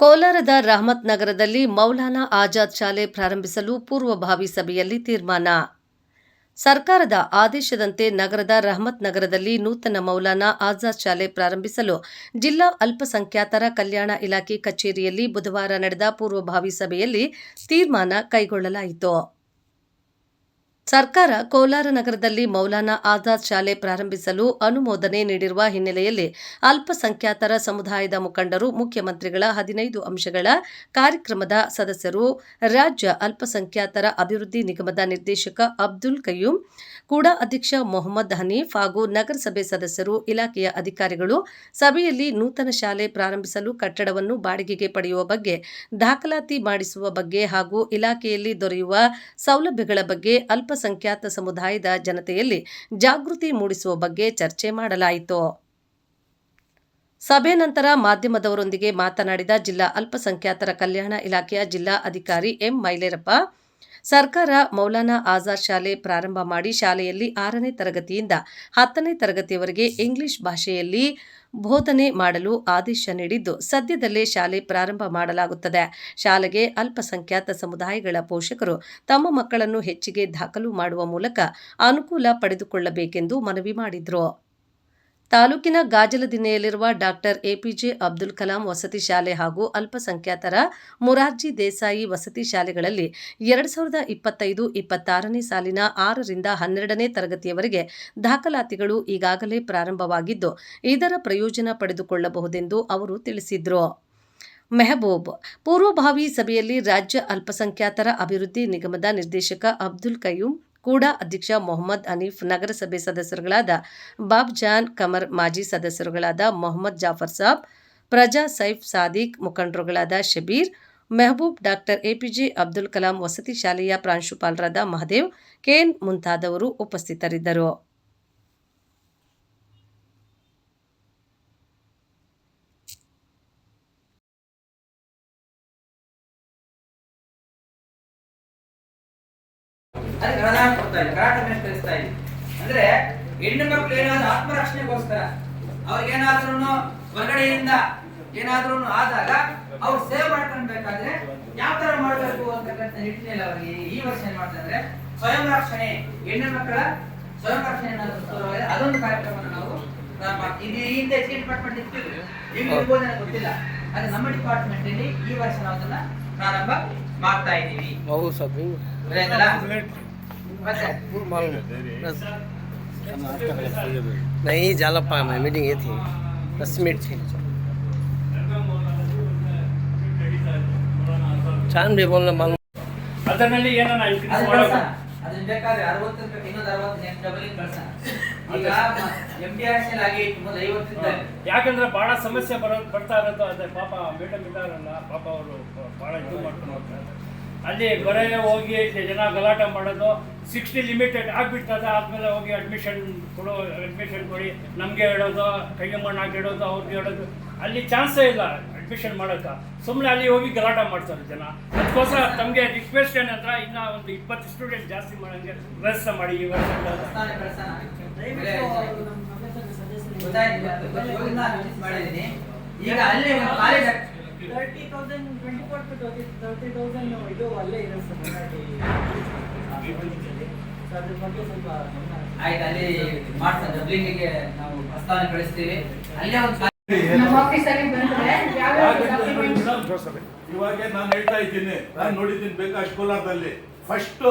ಕೋಲಾರದ ರಹಮತ್ ನಗರದಲ್ಲಿ ಮೌಲಾನಾ ಆಜಾದ್ ಶಾಲೆ ಪ್ರಾರಂಭಿಸಲು ಪೂರ್ವಭಾವಿ ಸಭೆಯಲ್ಲಿ ತೀರ್ಮಾನ. ಸರ್ಕಾರದ ಆದೇಶದಂತೆ ನಗರದ ರಹಮತ್ ನಗರದಲ್ಲಿ ನೂತನ ಮೌಲಾನಾ ಆಜಾದ್ ಶಾಲೆ ಪ್ರಾರಂಭಿಸಲು ಜಿಲ್ಲಾ ಅಲ್ಪಸಂಖ್ಯಾತರ ಕಲ್ಯಾಣ ಇಲಾಖೆ ಕಚೇರಿಯಲ್ಲಿ ಬುಧವಾರ ನಡೆದ ಪೂರ್ವಭಾವಿ ಸಭೆಯಲ್ಲಿ ತೀರ್ಮಾನ ಕೈಗೊಳ್ಳಲಾಯಿತು. ಸರ್ಕಾರ ಕೋಲಾರ ನಗರದಲ್ಲಿ ಮೌಲಾನಾ ಆಜಾದ್ ಶಾಲೆ ಪ್ರಾರಂಭಿಸಲು ಅನುಮೋದನೆ ನೀಡಿರುವ ಹಿನ್ನೆಲೆಯಲ್ಲಿ ಅಲ್ಪಸಂಖ್ಯಾತರ ಸಮುದಾಯದ ಮುಖಂಡರು, ಮುಖ್ಯಮಂತ್ರಿಗಳ ಹದಿನೈದು ಅಂಶಗಳ ಕಾರ್ಯಕ್ರಮದ ಸದಸ್ಯರು, ರಾಜ್ಯ ಅಲ್ಪಸಂಖ್ಯಾತರ ಅಭಿವೃದ್ಧಿ ನಿಗಮದ ನಿರ್ದೇಶಕ ಅಬ್ದುಲ್ ಕಯ್ಯೂಮ್ ಕೂಡ ಅಧ್ಯಕ್ಷ ಮೊಹಮ್ಮದ್ ಹನೀಫ್ ಹಾಗೂ ನಗರಸಭೆ ಸದಸ್ಯರು, ಇಲಾಖೆಯ ಅಧಿಕಾರಿಗಳು ಸಭೆಯಲ್ಲಿ ನೂತನ ಶಾಲೆ ಪ್ರಾರಂಭಿಸಲು ಕಟ್ಟಡವನ್ನು ಬಾಡಿಗೆಗೆ ಪಡೆಯುವ ಬಗ್ಗೆ, ದಾಖಲಾತಿ ಮಾಡಿಸುವ ಬಗ್ಗೆ ಹಾಗೂ ಇಲಾಖೆಯಲ್ಲಿ ದೊರೆಯುವ ಸೌಲಭ್ಯಗಳ ಬಗ್ಗೆ ಅಲ್ಪಸಂಖ್ಯಾತ ಸಮುದಾಯದ ಜನತೆಯಲ್ಲಿ ಜಾಗೃತಿ ಮೂಡಿಸುವ ಬಗ್ಗೆ ಚರ್ಚೆ ಮಾಡಲಾಯಿತು. ಸಭೆ ನಂತರ ಮಾಧ್ಯಮದವರೊಂದಿಗೆ ಮಾತನಾಡಿದ ಜಿಲ್ಲಾ ಅಲ್ಪಸಂಖ್ಯಾತರ ಕಲ್ಯಾಣ ಇಲಾಖೆಯ ಜಿಲ್ಲಾ ಅಧಿಕಾರಿ ಎಂ ಮೈಲೇರಪ್ಪ, ಸರ್ಕಾರ ಮೌಲಾನಾ ಆಜಾದ್ ಶಾಲೆ ಪ್ರಾರಂಭ ಮಾಡಿ ಶಾಲೆಯಲ್ಲಿ ಆರನೇ ತರಗತಿಯಿಂದ ಹತ್ತನೇ ತರಗತಿಯವರೆಗೆ ಇಂಗ್ಲಿಷ್ ಭಾಷೆಯಲ್ಲಿ ಬೋಧನೆ ಮಾಡಲು ಆದೇಶ ನೀಡಿದ್ದು ಸದ್ಯದಲ್ಲೇ ಶಾಲೆ ಪ್ರಾರಂಭ ಮಾಡಲಾಗುತ್ತದೆ. ಶಾಲೆಗೆ ಅಲ್ಪಸಂಖ್ಯಾತ ಸಮುದಾಯಗಳ ಪೋಷಕರು ತಮ್ಮ ಮಕ್ಕಳನ್ನು ಹೆಚ್ಚಿಗೆ ದಾಖಲು ಮಾಡುವ ಮೂಲಕ ಅನುಕೂಲ ಪಡೆದುಕೊಳ್ಳಬೇಕೆಂದು ಮನವಿ ಮಾಡಿದರು. ತಾಲೂಕಿನ ಗಾಜಲದಿನ್ನೆಯಲ್ಲಿರುವ ಡಾಕ್ಟರ್ ಎಪಿಜೆ ಅಬ್ದುಲ್ ಕಲಾಂ ವಸತಿ ಶಾಲೆ ಹಾಗೂ ಅಲ್ಪಸಂಖ್ಯಾತರ ಮುರಾರ್ಜಿ ದೇಸಾಯಿ ವಸತಿ ಶಾಲೆಗಳಲ್ಲಿ ಎರಡು ಸಾವಿರದ ಇಪ್ಪತ್ತೈದು ಇಪ್ಪತ್ತಾರನೇ ಸಾಲಿನ ಆರರಿಂದ ಹನ್ನೆರಡನೇ ತರಗತಿಯವರೆಗೆ ದಾಖಲಾತಿಗಳು ಈಗಾಗಲೇ ಪ್ರಾರಂಭವಾಗಿದ್ದು, ಇದರ ಪ್ರಯೋಜನ ಪಡೆದುಕೊಳ್ಳಬಹುದೆಂದು ಅವರು ತಿಳಿಸಿದರು. ಮೆಹಬೂಬ್, ಪೂರ್ವಭಾವಿ ಸಭೆಯಲ್ಲಿ ರಾಜ್ಯ ಅಲ್ಪಸಂಖ್ಯಾತರ ಅಭಿವೃದ್ಧಿ ನಿಗಮದ ನಿರ್ದೇಶಕ ಅಬ್ದುಲ್ ಕಯ್ಯೂಂ ಕೂಡ ಅಧ್ಯಕ್ಷ ಮೊಹಮ್ಮದ್ ಹನೀಫ್ ನಗರಸಭೆ ಸದಸ್ಯರುಗಳಾದ ಬಾಬ್ ಜಾನ್ ಕಮರ್ ಮಾಜಿ ಸದಸ್ಯರುಗಳಾದ ಮೊಹಮ್ಮದ್ ಜಾಫರ್ ಸಾಬ್, ಪ್ರಜಾ ಸೈಫ್ ಸಾದಿಕ್ ಮುಖಂಡರುಗಳಾದ ಶಬೀರ್, ಮೆಹಬೂಬ್ ಡಾಕ್ಟರ್ ಎಪಿಜೆ ಅಬ್ದುಲ್ ಕಲಾಂ ವಸತಿ ಶಾಲೆಯ ಪ್ರಾಂಶುಪಾಲರಾದ ಮಹದೇವ್ ಕೇನ್ ಮುಂತಾದವರು ಉಪಸ್ಥಿತರಿದ್ದರು. ಅದಕ್ಕೆ ಅನುದಾನ ಕೊಡ್ತಾ ಇಲ್ಲ ಕರಾಟ ಮೇಲೆ ಕಲಿಸ್ತಾ ಇದೆ ಅಂದ್ರೆ ಹೆಣ್ಣು ಮಕ್ಕಳು ಏನಾದ್ರು ಆತ್ಮರಕ್ಷಣೆಗೋಸ್ಕರ ಅವ್ರಿಗೇನಾದ್ರೂ ಹೊರಗಡೆಯಿಂದ ಏನಾದ್ರೂ ಆದಾಗ ಅವ್ರು ಸೇವ್ ಮಾಡ್ಕೊಳ್ಬೇಕಾದ್ರೆ ಯಾವ ತರ ಮಾಡಬೇಕು ಅಂತಕ್ಕಂಥ ನಿಟ್ಟಿನಲ್ಲಿ ಅವರಿಗೆ ಈ ವರ್ಷ ಏನ್ ಮಾಡ್ತಾರೆ ಅಂದ್ರೆ ಸ್ವಯಂ ರಕ್ಷಣೆ ಹೆಣ್ಣು ಮಕ್ಕಳ ಸ್ವಯಂ ರಕ್ಷಣೆ ಅದೊಂದು ಕಾರ್ಯಕ್ರಮ ನಾವು. ಇದು ಈ ಹಿಂದೆ ಎಚ್ ಡಿಪಾರ್ಟ್ಮೆಂಟ್ ಇರ್ತೀವಿ ಈಗ ಇರ್ಬೋದು ನನಗೆ ಗೊತ್ತಿಲ್ಲ. ಅದು ನಮ್ಮ ಡಿಪಾರ್ಟ್ಮೆಂಟ್ ಅಲ್ಲಿ ಈ ವರ್ಷ ನಾವು ಅದನ್ನ ಪ್ರಾರಂಭ ಮಾಡ್ತಾ ಇದ್ದೀವಿ. નહીં જાલપ્પા અમે મીટિંગ એ થી દસ મિનિટ છે ಚಾನ್ ಬಿ ಬೋಲ್ನ ಬಂಗ್ ಅದರಲ್ಲಿ ಏನನ ಇಲ್ಲಿ ಮಾಡೋದು? ಅದು ಬೇಕಾದ್ರೆ 60 ರೂಪಾಯಿ ಇನ್ನೊಂದು 60 ನೆಕ್ಸ್ಟ್ ಡಬಲ್ ಇನ್ ಕಳ್ಸ. ಈಗ ಎಂಬಿಆರ್ಎಸ್ಎಲ್ ಆಗಿ ಮೊದಲು 50 ಯಾಕಂದ್ರೆ ಬಹಳ ಸಮಸ್ಯೆ ಬರ ಬರ್ತಾ ಇರೋದು ಅದೇ ಪಾಪ ಮೇಡಮ್ ಇದ್ದಾರಲ್ಲ ಪಾಪ ಅವರು ಬಹಳ ಇದು ಮಾಡ್ಕೊಂಡು ಹೋಗ್ತಾರೆ ಅಲ್ಲಿ ಬರೆಯ ಹೋಗಿ ಜನ ಗಲಾಟೆ ಮಾಡೋದು ಸಿಕ್ಸ್ಟಿ ಲಿಮಿಟೆಡ್ ಆಗ್ಬಿಡ್ತದೆ ಆದಮೇಲೆ ಹೋಗಿ ಅಡ್ಮಿಷನ್ ಕೊಡೋ ಅಡ್ಮಿಷನ್ ಕೊಡಿ ನಮಗೆ ಹೇಳೋದು ಕೈಗೆ ಮಣ್ಣು ಹಾಕಿ ಹೇಳೋದು ಅವ್ರಿಗೆ ಹೇಳೋದು. ಅಲ್ಲಿ ಚಾನ್ಸೇ ಇಲ್ಲ ಅಡ್ಮಿಷನ್ ಮಾಡೋಕೆ. ಸುಮ್ಮನೆ ಅಲ್ಲಿ ಹೋಗಿ ಗಲಾಟೆ ಮಾಡ್ತಾರೆ ಜನ. ಅದಕ್ಕೋಸ್ಕರ ತಮಗೆ ರಿಕ್ವೆಸ್ಟ್ ಏನಂದ್ರೆ ಇನ್ನ ಒಂದು ಇಪ್ಪತ್ತು ಸ್ಟೂಡೆಂಟ್ ಜಾಸ್ತಿ ಮಾಡೋಂಗೆ ವ್ಯವಸ್ಥೆ ಮಾಡಿ ಈ ವರ್ಷ. ಈಗ ಅಲ್ಲಿ ಒಂದು college thirty thousand twenty four to thirty thousand ಇದು ಅಲ್ಲೇ ಇದೆ ಆಯ್ತು ಅಲ್ಲಿ ಮಾಡ್ತಾರೆ ಡಬ್ಲಿಂಗಿಗೆ ನಾವು ಪ್ರಸ್ತಾವನೆ ಕಳಿಸ್ತೀವಿ. ಅಲ್ಲೇ ಒಂದು ಇವಾಗ ನಾನು ಹೇಳ್ತಾ ಇದ್ದೀನಿ. ನಾನು ನೋಡಿದ್ದೀನಿ ಬೇಕಾಷ್ಟು ಕೋಲಾರದಲ್ಲಿ. ಫಸ್ಟ್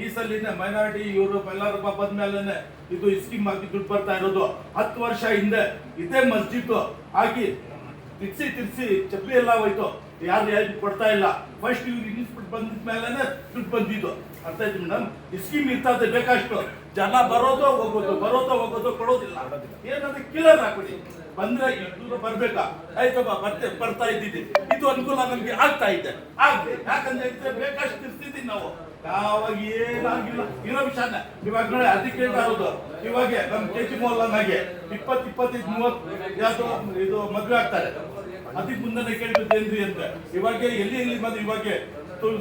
ಈ ಸಲಿನ ಮೈನಾರಿಟಿ ಇವರು ಎಲ್ಲರೂ ಬಂದ್ಮೇಲೆ ಇದು ಸ್ಕೀಮ್ ಹಾಕಿ ದುಡ್ಡು ಬರ್ತಾ ಇರೋದು. ಹತ್ತು ವರ್ಷ ಹಿಂದೆ ಇದೇ ಮಸ್ಜಿದ್ ಹಾಕಿ ತಿರ್ಸಿ ತಿರ್ಸಿ ಚಪ್ಪಲಿ ಎಲ್ಲ ಹೋಯ್ತು. ಯಾರು ಯಾರು ಕೊಡ್ತಾ ಇಲ್ಲ? ಫಸ್ಟ್ ಇವ್ರು ಇನ್ಸ್ಬಿಟ್ಟು ಬಂದಿದ ಮೇಲೆ ದುಡ್ಡು ಬಂದಿದ್ದು. ಅರ್ಥ ಆಯ್ತು ಮೇಡಮ್ ಈ ಸ್ಕೀಮ್ ಇರ್ತದೆ ಬೇಕಷ್ಟು ಜನ ಬರೋದು ಹೋಗೋದು ಬರೋದು ಹೋಗೋದು ಕೊಡೋದಿಲ್ಲ. ಏನಂದ್ರೆ ಕಿಲರ್ ಹಾಕೊಡಿ ಬಂದ್ರೆ ದೂರ ಬರ್ಬೇಕಾ? ಆಯ್ತಪ್ಪ ಬರ್ತೇ, ಬರ್ತಾ ಇದ್ದಿದ್ದೆ ಇದು ಅನುಕೂಲ ನಮ್ಗೆ ಆಗ್ತಾ ಇದೆ. ಆಗ್ಲಿ, ಯಾಕಂದ್ರೆ ಬೇಕಷ್ಟು ಇರ್ತಿದ್ದೀವಿ ನಾವು. ಯಾವಾಗ ಏನಾಗಿಲ್ಲ. ಇರೋ ವಿಷಯನ. ಇವಾಗ ನೋಡಿ, ಅದಕ್ಕೆ ಆಗೋದು ಇವಾಗ ನಮ್ ಕೆ ಜಿ ಮೋಹನ್ಗೆ ಇಪ್ಪತ್ ಇಪ್ಪತ್ತೈದು, ಮೂವತ್ತು ಇದು ಮದ್ವೆ ಆಗ್ತಾರೆ. ಅದಕ್ಕೆ ಮುಂದೆ ಕೇಳಿದ್ದೇನ್ರಿ ಅಂತ. ಇವಾಗ ಎಲ್ಲಿ ಎಲ್ಲಿ ಮದ್ವೆ ಇವಾಗ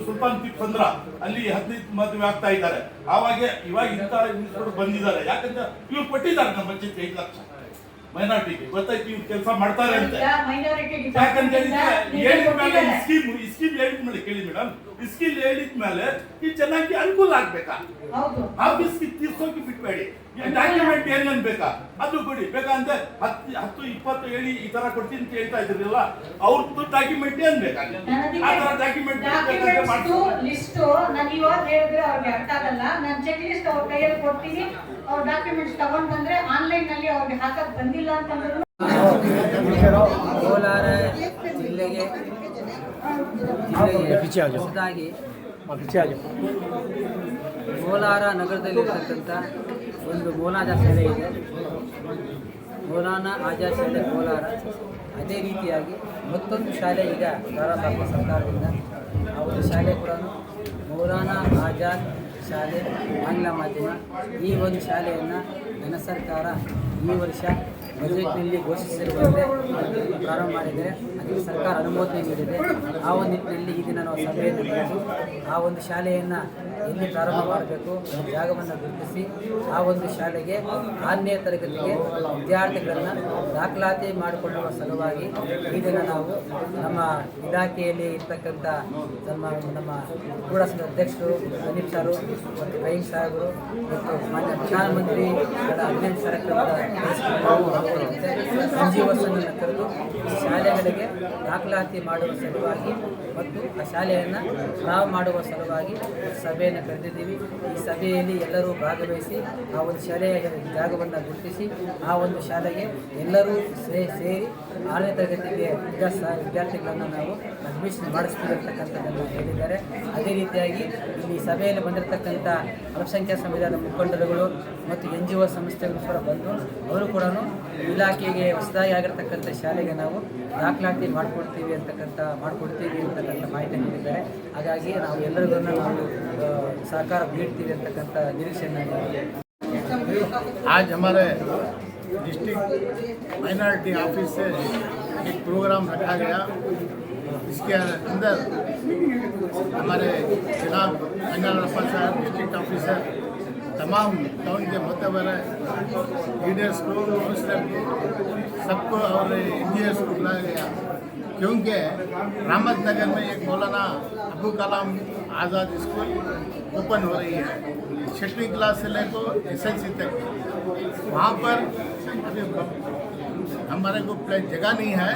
ಸುಲ್ತಾನ್ ಟಿಪ್ ಚಂದ್ರ ಅಲ್ಲಿ ಹದಿನೈದು ಮದುವೆ ಆಗ್ತಾ ಇದ್ದಾರೆ. ಆವಾಗ ಇವಾಗ ಇಂಥ ಬಂದಿದ್ದಾರೆ. ಯಾಕಂದ್ರೆ ಇವ್ರು ಕೊಟ್ಟಿದ್ದಾರೆ ನಮ್ಮ ಪಂಚಾಯತ್ ಐದು ಲಕ್ಷ. ಮೈನಾರಿಟಿಗೆ ಗೊತ್ತಾಯ್ತು ಇವ್ರು ಕೆಲಸ ಮಾಡ್ತಾರೆ ಅಂತ. ಯಾಕಂತ ಹೇಳಿದ್ರೆ. ಈ ಸ್ಕೀಮ್ ಈ ಸ್ಕೀಮ್ ಹೇಳಿದ ಮೇಲೆ ಕೇಳಿ ಮೇಡಮ್. ಈ ಸ್ಕೀಮ್ ಹೇಳಿದ ಮೇಲೆ ಈ ಚೆನ್ನಾಗಿ ಅನುಕೂಲ ಆಗ್ಬೇಕಾ? ಆಫೀಸ್ಗೆ ತೀರ್ಸೋಕೆ ಬಿಟ್ಬೇಡಿ. ಡಾಕ್ಯುಮೆಂಟ್ ಏನ್ ಬೇಕಾ? ಅದು ಕೊಡಿ. ಬೇಕಂದ್ರೆ ಹತ್ತು ಹತ್ತು ಇಪ್ಪತ್ತು ಹೇಳಿ ಈ ತರ ಕೊಡ್ತೀನಿ ಅಂತ ಹೇಳ್ತಾ ಇದ್ರಲ್ಲ ಅವ್ರದ್ದು ಡಾಕ್ಯುಮೆಂಟ್ ಏನ್ ಬೇಕಾ? ಆ ತರ ಡಾಕ್ಯುಮೆಂಟ್ ಲಿಸ್ಟ್ ಇವಾಗ ಹೇಳಿದ್ರೆ ಅವ್ರಿಗೆ ಅರ್ಥ ಆಗಲ್ಲ. ನಾನು ಚೆಕ್ ಲಿಸ್ಟ್ ಅವ್ರ ಕೈಯಲ್ಲಿ ಕೊಡ್ತೀನಿ. ಅವ್ರ ಡಾಕ್ಯುಮೆಂಟ್ಸ್ ತಗೊಂಡ್ ಬಂದ್ರೆ ಆನ್ಲೈನ್ನಲ್ಲಿ ಅವ್ರಿಗೆ ಹಾಕಕ್ ಬಂದಿಲ್ಲ ಅಂತಂದ್ರು. ಕೋಲಾರ ಜಿಲ್ಲೆಗೆ ಹೊಸದಾಗಿ ಕೋಲಾರ ನಗರದಲ್ಲಿರ್ತಕ್ಕಂಥ ಒಂದು ಮೌಲಾದ ಶಾಲೆ ಇದೆ. ಮೌಲಾನ ಆಜಾ ಶಾಲೆ ಕೋಲಾರ. ಅದೇ ರೀತಿಯಾಗಿ ಮತ್ತೊಂದು ಶಾಲೆ ಈಗ ಪ್ರಾರಂಭ ಸರ್ಕಾರದಿಂದ ಆ ಒಂದು ಶಾಲೆ ಕೂಡ ಮೌಲಾನ ಆಜಾದ್ ಶಾಲೆ ಆಂಗ್ಲ ಮಾಧ್ಯಮ. ಈ ಒಂದು ಶಾಲೆಯನ್ನು ನನ್ನ ಸರ್ಕಾರ ಈ ವರ್ಷ ಬಜೆಟ್ನಲ್ಲಿ ಘೋಷಿಸಿರುವಂತೆ ಪ್ರಾರಂಭ ಮಾಡಿದರೆ ಅದಕ್ಕೆ ಸರ್ಕಾರ ಅನುಮೋದನೆ ನೀಡಿದೆ. ಆ ಒಂದು ನಿಟ್ಟಿನಲ್ಲಿ ಈ ದಿನ ನಾವು ಸಭೆಯನ್ನು ಕರೆದು ಆ ಒಂದು ಶಾಲೆಯನ್ನು ಎಲ್ಲಿ ಪ್ರಾರಂಭ ಮಾಡಬೇಕು ಜಾಗವನ್ನು ಗುರುತಿಸಿ, ಆ ಒಂದು ಶಾಲೆಗೆ ಆರನೇ ತರಗತಿಗೆ ವಿದ್ಯಾರ್ಥಿಗಳನ್ನು ದಾಖಲಾತಿ ಮಾಡಿಕೊಳ್ಳುವ ಸಲುವಾಗಿ ಈ ನಾವು ನಮ್ಮ ಇಲಾಖೆಯಲ್ಲಿ ಇರ್ತಕ್ಕಂಥ ನಮ್ಮ ನಮ್ಮ ಕೂಡ ಅಧ್ಯಕ್ಷರು ಅನಿಲ್ ಸಾರು ಮತ್ತು ರಹೀಂ ಸಾಹೇಬರು ಮತ್ತು ಮಾನ್ಯ ಪ್ರಧಾನಮಂತ್ರಿಗಳ ಅಭಿನಂದನೆ ಕಾರ್ಯಕ್ರಮದ ಹಾಕೊಳ್ಳುವಂತೆ ಸಂಜೀವಸನ್ನು ಕರೆದು ಶಾಲೆಗಳಿಗೆ ದಾಖಲಾತಿ ಮಾಡುವ ಸಲುವಾಗಿ ಮತ್ತು ಆ ಶಾಲೆಯನ್ನು ನಾವು ಮಾಡುವ ಸಲುವಾಗಿ ಸಭೆಯನ್ನು ಕರೆದಿದ್ದೀವಿ. ಈ ಸಭೆಯಲ್ಲಿ ಎಲ್ಲರೂ ಭಾಗವಹಿಸಿ ಆ ಒಂದು ಶಾಲೆಯ ಜಾಗವನ್ನು ಗುರುತಿಸಿ ಆ ಒಂದು ಶಾಲೆಗೆ ಎಲ್ಲರೂ ಸೇ, ಸೇರಿ ಆರನೇ ತರಗತಿಗೆ ವಿದ್ಯಾಸ ವಿದ್ಯಾರ್ಥಿಗಳನ್ನು ನಾವು ಅಡ್ಮಿಷನ್ ಮಾಡಿಸ್ತೀವಿ ಅಂತಕ್ಕಂಥದ್ದನ್ನು ಹೇಳಿದ್ದಾರೆ. ಅದೇ ರೀತಿಯಾಗಿ ಈ ಸಭೆಯಲ್ಲಿ ಬಂದಿರತಕ್ಕಂಥ ಅಲ್ಪಸಂಖ್ಯಾತ ಸಮುದಾಯದ ಮುಖಂಡರುಗಳು ಮತ್ತು ಎನ್ ಜಿ ಒ ಸಂಸ್ಥೆಗಳು ಕೂಡ ಬಂದು ಅವರು ಕೂಡ ಇಲಾಖೆಗೆ ಹೊಸದಾಗಿ ಆಗಿರ್ತಕ್ಕಂಥ ಶಾಲೆಗೆ ನಾವು ದಾಖಲಾತಿ ಮಾಡಿಕೊಡ್ತೀವಿ ಅಂತಕ್ಕಂಥ ಮಾಡಿಕೊಡ್ತೀವಿ ಅಂತಕ್ಕಂಥ ಮಾಹಿತಿ ನೀಡಿದ್ದಾರೆ ಹಾಗಾಗಿ ನಾವು ಎಲ್ಲರಿಗೂ ನಾವು ಆ, ಸಹಕಾರ ನೀಡ್ತೀವಿ ಅಂತಕ್ಕಂಥ ನಿರೀಕ್ಷೆಯನ್ನು ನಾವು आज हमारे डिस्ट्रिक्ट माइनॉरिटी ऑफिस से एक प्रोग्राम रखा गया इसके अंदर हमारे जनाब अनिल रफा साहब डिस्ट्रिक्ट ऑफिसर तमाम टाउन के मतबर लीडर्स को काउंसलर को सबको और इंजीनियर्स को बुलाया गया। क्योंकि रामत नगर में एक मौलाना अबू कलाम आज़ाद स्कूल ओपन हो रही है। छठवीं क्लास से लेकर एस एल सी तक। वहाँ पर अभी हमारे को जगह नहीं है,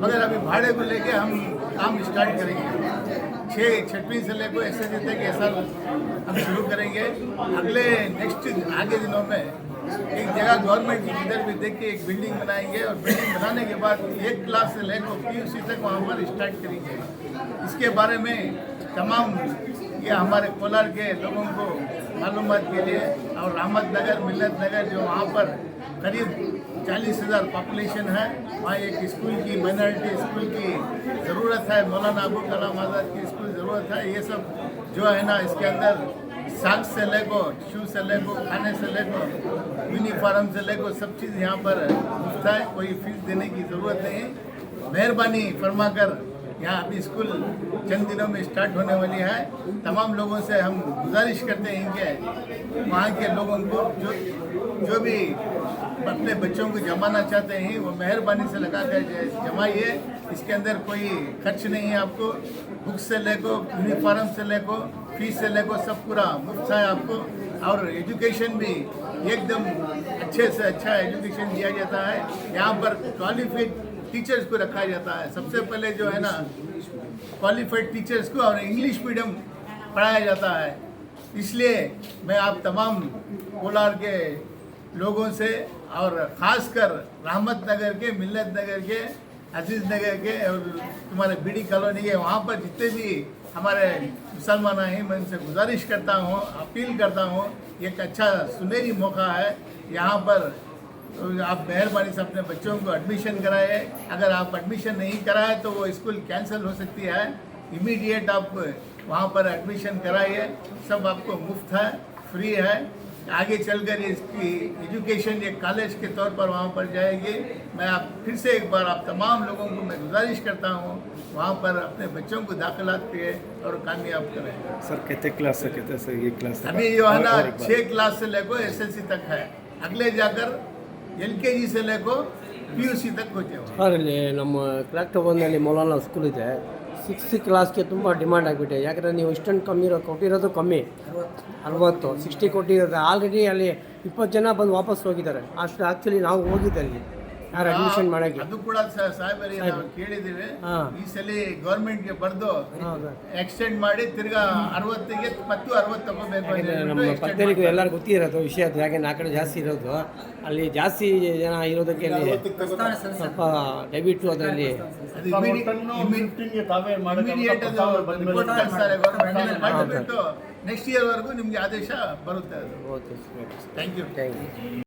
मगर अभी भाड़े को लेके हम काम स्टार्ट करेंगे। छः छठवीं से लेकर ऐसे तक ये साल हम शुरू करेंगे। अगले नेक्स्ट आगे दिनों में एक जगह गवर्नमेंट की इधर भी देख के एक बिल्डिंग बनाएँगे और बिल्डिंग बनाने के बाद एक क्लास से लेकर पी तक वहाँ पर स्टार्ट करेंगे। इसके बारे में तमाम ये हमारे कोलार के लोगों को मालूम के लिए और रहमत नगर मिलत नगर जो वहाँ पर करीब चालीस हज़ार पॉपुलेशन है। वहाँ एक स्कूल की माइनॉरिटी स्कूल की ज़रूरत है। मौलाना अबू कलाम आज़ाद की स्कूल ज़रूरत है। ये सब जो है ना, इसके अंदर साग से लेको शू से लेको खाने से लेको यूनिफॉर्म से लेको सब चीज़ यहाँ पर मुफ़्त है। कोई फ़ीस देने की ज़रूरत नहीं। मेहरबानी फरमा कर यहाँ अभी स्कूल चंद दिनों में स्टार्ट होने वाली है। तमाम लोगों से हम गुजारिश करते हैं कि वहाँ के लोगों को जो जो भी अपने बच्चों को जमाना चाहते हैं, वो मेहरबानी से लगा कर जमाइए। इसके अंदर कोई खर्च नहीं है आपको। बुक से लेको यूनिफॉर्म से लेको फ़ीस से लेको सब पूरा मुफ़्त है आपको। और एजुकेशन भी एकदम अच्छे से अच्छा एजुकेशन दिया जाता है। यहाँ पर क्वालिफाइड टीचर्स को रखा जाता है। सबसे पहले जो है ना क्वालिफाइड टीचर्स को और इंग्लिश मीडियम पढ़ाया जाता है। इसलिए मैं आप तमाम कोलार के लोगों से और ख़ासकर रहमत नगर के मिल्लत नगर के अज़ीज़ नगर के और तुम्हारे बीडी कॉलोनी के, वहाँ पर जितने भी हमारे मुसलमान हैं, मैं उनसे गुजारिश करता हूँ, अपील करता हूँ, एक अच्छा सुनहरी मौका है। यहाँ पर तो आप मेहरबानी से अपने बच्चों को एडमिशन कराए। अगर आप एडमिशन नहीं कराए तो वो स्कूल कैंसिल हो सकती है। इमीडिएट आप वहाँ पर एडमिशन कराइए। सब आपको मुफ़्त है फ्री है। आगे चलकर इसकी एजुकेशन एक कॉलेज के तौर पर वहाँ पर जाएगी मैं आप फिर से एक बार आप तमाम लोगों को मैं गुजारिश करता हूँ वहाँ पर अपने बच्चों को दाखिलात किए और कामयाब करें सर कितने क्लास से कितने से ये क्लास तक? अभी जो है ना और- और एक बात। छः क्लास से लेकर एसएससी तक है अगले जाकर एलकेजी से लेकर ಪಿ ಯು ಸಿ ತಕ್ಕ ಹೋಗ್ತೇವೆ ಸರ್ ಇಲ್ಲಿ ನಮ್ಮ ಕ್ಲಾಕ್ ಟೌನಲ್ಲಿ ಮೌಲಾನ ಸ್ಕೂಲ್ ಇದೆ ಸಿಕ್ಸ್ತ್ ಕ್ಲಾಸ್ಗೆ ತುಂಬ ಡಿಮ್ಯಾಂಡ್ ಆಗಿಬಿಟ್ಟೆ. ಯಾಕಂದರೆ ನೀವು ಇಷ್ಟೊಂದು ಕಮ್ಮಿ ಇರೋ ಕೊಟ್ಟಿರೋದು ಕಮ್ಮಿ. ಅರವತ್ತು, ಸಿಕ್ಸ್ಟಿ ಕೊಟ್ಟಿರೋದು. ಆಲ್ರೆಡಿ ಅಲ್ಲಿ ಇಪ್ಪತ್ತು ಜನ ಬಂದು ವಾಪಸ್ ಹೋಗಿದ್ದಾರೆ. ಅಷ್ಟು ಆ್ಯಕ್ಚುಲಿ ನಾವು ಹೋಗಿದ್ದೆ ಅಲ್ಲಿ. ಯಾರು ಅಡ್ಮಿಷನ್ ಮಾಡಕ್ಕೆ? ಅದು ಕೂಡ ಸಾಹೇಬರಿ ನಾವು ಕೇಳಿದ್ದೀವಿ. ಹಾ. ಈ ಸಲ ಗೌರ್ಮೆಂಟ್ಗೆ ಬರೆದು ಹೌದು. ಎಕ್ಸ್ಟೆಂಡ್ ಮಾಡಿ ತಿರ್ಗಾ ಅರವತ್ತಿಗೆ ಮತ್ತು ಅರವತ್ತು ತಗೋಬೇಕು ಯಾಕಂದರೆ ನಮ್ಮ ಪಕ್ಕದಲ್ಲಿಗೂ ಎಲ್ಲರಿಗೂ ಗೊತ್ತಿರೋದು ವಿಷಯ ಅದು ಯಾಕೆ ಆ ಕಡೆ ಜಾಸ್ತಿ ಇರೋದು. ಅಲ್ಲಿ ಜಾಸ್ತಿ ಜನ ಇರೋದಕ್ಕೆ ಅಲ್ಲಿ ಸ್ವಲ್ಪ ದಯವಿಟ್ಟು ಅದರಲ್ಲಿ ನೆಕ್ಸ್ಟ್ ಇಯರ್ ವರೆಗೂ ನಿಮಗೆ ಆದೇಶ ಬರುತ್ತೆ ಅದು. Okay. Thank you thank you